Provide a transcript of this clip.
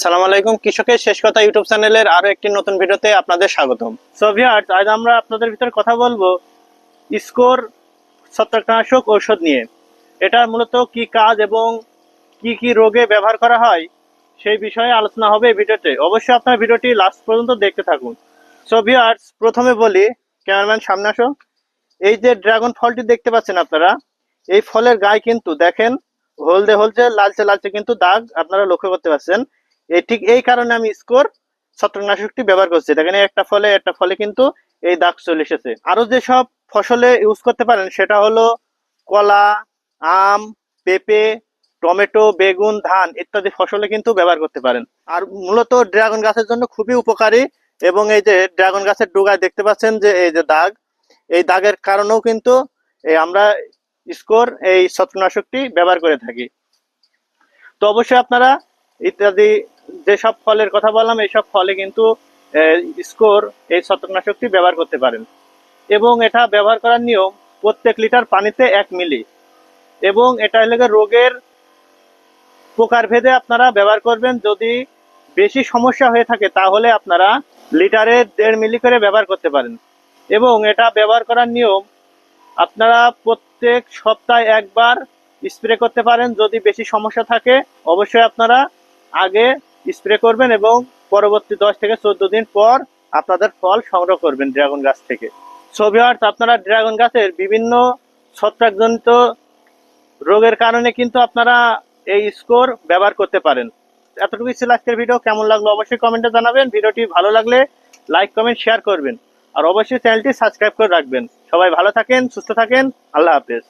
সালাম আলাইকুম, কৃষকের শেষ কথা ইউটিউব চ্যানেলের আরও একটি নতুন ভিডিওতে আপনাদের স্বাগতম। সো ভিউয়ার্স আজ আমরা আপনাদের ভিতরে কথা বলব স্কোর, ছত্রাকনাশক ঔষধ নিয়ে। এটা মূলত কি কাজ এবং কি কি রোগে ব্যবহার করা হয় সেই বিষয়ে আলোচনা হবে ভিডিওতে। অবশ্যই আপনার ভিডিওটি লাস্ট পর্যন্ত দেখতে থাকুন। সো ভিউয়ার্স প্রথমে বলি, ক্যামেরাম্যান, সামনে আসো। এই যে ড্রাগন ফলটি দেখতে পাচ্ছেন আপনারা, এই ফলের গায়ে কিন্তু দেখেন, হলদে হলদে লালচে লালচে কিন্তু দাগ আপনারা লক্ষ্য করতে পারছেন। এই ঠিক এই কারণে আমি স্কোর ছত্রাকনাশকটি ব্যবহার করছি। দেখেন একটা ফলে একটা ফলে কিন্তু এই দাগ চলে এসেছে। আরও যেসব ফসলে ইউজ করতে পারেন, সেটা হলো কলা, আম, পেঁপে, টমেটো, বেগুন, ধান ইত্যাদি ফসলে কিন্তু ব্যবহার করতে পারেন। আর মূলত ড্রাগন গাছের জন্য খুবই উপকারী এবং এই যে ড্রাগন গাছের ডোগায় দেখতে পাচ্ছেন যে এই যে দাগ, এই দাগের কারণেও কিন্তু আমরা স্কোর এই ছত্রনাশকটি ব্যবহার করে থাকি। তো অবশ্যই আপনারা ইত্যাদি যেসব ফলের কথা বললাম, এইসব ফলে কিন্তু স্কোর, এই ছত্রনাশকটি ব্যবহার করতে পারেন। এবং এটা ব্যবহার করার নিয়ম, প্রত্যেক লিটার পানিতে এক মিলি। এবং এটা হলে রোগের প্রকার ভেদে আপনারা ব্যবহার করবেন। যদি বেশি সমস্যা হয়ে থাকে, তাহলে আপনারা লিটারে দেড় মিলি করে ব্যবহার করতে পারেন। এবং এটা ব্যবহার করার নিয়ম, আপনারা প্রত্যেক সপ্তাহে একবার স্প্রে করতে পারেন। যদি বেশি সমস্যা থাকে, অবশ্যই আপনারা আগে স্প্রে করবেন এবং পরবর্তী দশ থেকে চোদ্দ দিন পর আপনাদের ফল সংগ্রহ করবেন ড্রাগন গাছ থেকে। ছবিহার্স আপনারা ড্রাগন গাছের বিভিন্ন ছত্রাকজনিত রোগের কারণে কিন্তু আপনারা এই স্কোর ব্যবহার করতে পারেন। এতটুকু ছিল আজকের ভিডিও। কেমন লাগল অবশ্যই কমেন্টে জানাবেন। ভিডিওটি ভালো লাগলে লাইক, কমেন্ট, শেয়ার করবেন। আর অবশ্যই চ্যানেলটি সাবস্ক্রাইব করে রাখবেন। সবাই ভালো থাকেন, সুস্থ থাকেন। আল্লাহ হাফেজ।